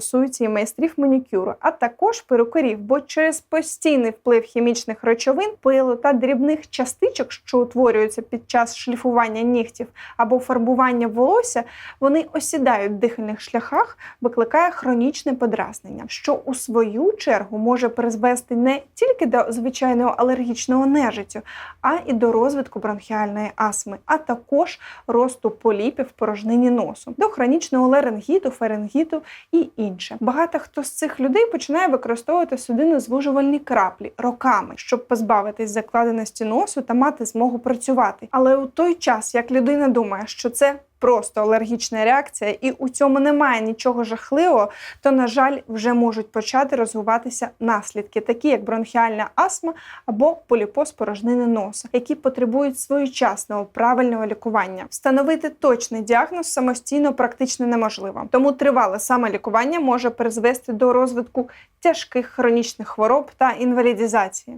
стосується і майстрів манікюру, а також перукарів, бо через постійний вплив хімічних речовин, пилу та дрібних частичок, що утворюються під час шліфування нігтів або фарбування волосся, вони осідають в дихальних шляхах, викликає хронічне подразнення, що у свою чергу може призвести не тільки до звичайного алергічного нежиттю, а і до розвитку бронхіальної астми, а також росту поліпів в порожнині носу, до хронічного ларингіту, фарингіту і інше. Багато хто з цих людей починає використовувати судинозвужувальні краплі роками, щоб позбавитись закладеності носу та мати змогу працювати. Але у той час, як людина думає, що це просто алергічна реакція, і у цьому немає нічого жахливого, то, на жаль, вже можуть почати розвиватися наслідки, такі як бронхіальна астма або поліпоз порожнини носа, які потребують своєчасного правильного лікування. Встановити точний діагноз самостійно практично неможливо, тому тривале самолікування може призвести до розвитку тяжких хронічних хвороб та інвалідізації.